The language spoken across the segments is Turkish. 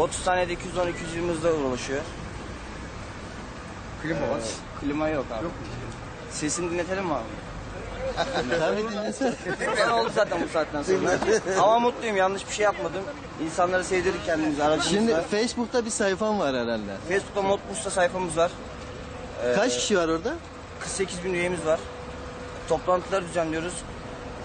30 saniyede 210-220 hızla ulaşıyor. Klima var. Klima yok abi. Sesini dinletelim mi abi? Tabii dinlesene. Ben oldu zaten bu saatten sonra. Ama mutluyum yanlış bir şey yapmadım. İnsanları sevdirdik kendimizi aracımızla. Şimdi Facebook'ta bir sayfan var herhalde. Facebook'ta Modbus'ta sayfamız var. Kaç kişi var orada? 48 bin üyemiz var. Toplantılar düzenliyoruz.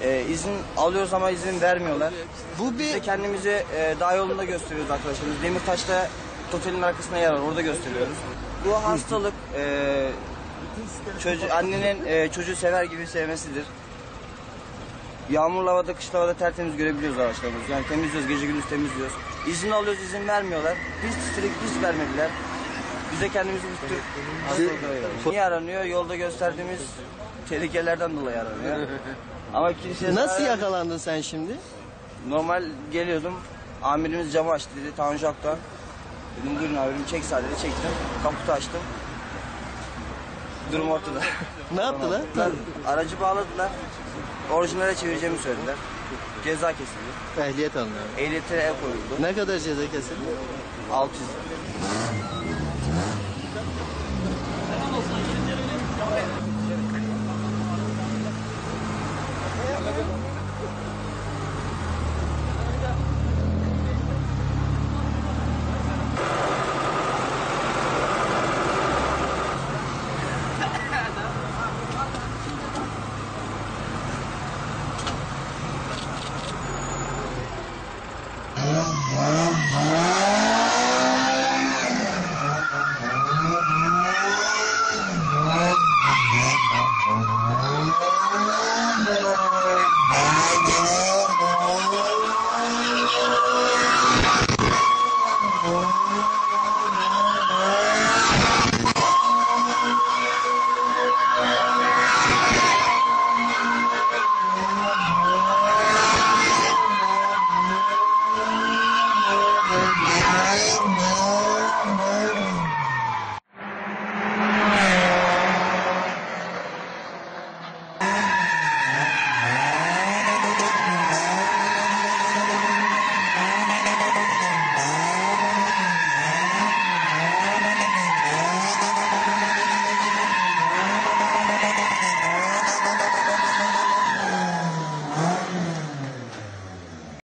Ee, izin alıyoruz ama izin vermiyorlar. Bu Biz de bir kendimizi e, daha yolunda gösteriyoruz arkadaşlarımız. Demirtaş'ta totalin arkasına yer var. Orada gösteriyoruz. Bu hastalık e, çocuğu, annenin e, çocuğu sever gibi sevmesidir. Yağmurlu havada, kışlı havada tertemiz görebiliyoruz araçlarımızı. Yani temizliyoruz, gece gündüz temizliyoruz. İzin alıyoruz, izin vermiyorlar. Biz titredik, biz vermediler. Biz de kendimizi. Hastalıklara yaradık. Niye aranıyor? Yolda gösterdiğimiz tehlikelerden dolayı aranıyor. Ama kiliseye nasıl zarar- yakalandın sen şimdi? Normal geliyordum. Amirimiz camı açtı dedi. Tanju Akta. Dedim buyurun amirim çek sadece çektim. Kaputu açtım. Durum ortada. Ne yaptılar? Lan, Aracı bağladılar. Orijinale çevireceğimi söylediler. Ceza kesildi. Ehliyet alınıyor. Ehliyete el koyuldu. Ne kadar ceza kesildi? 600.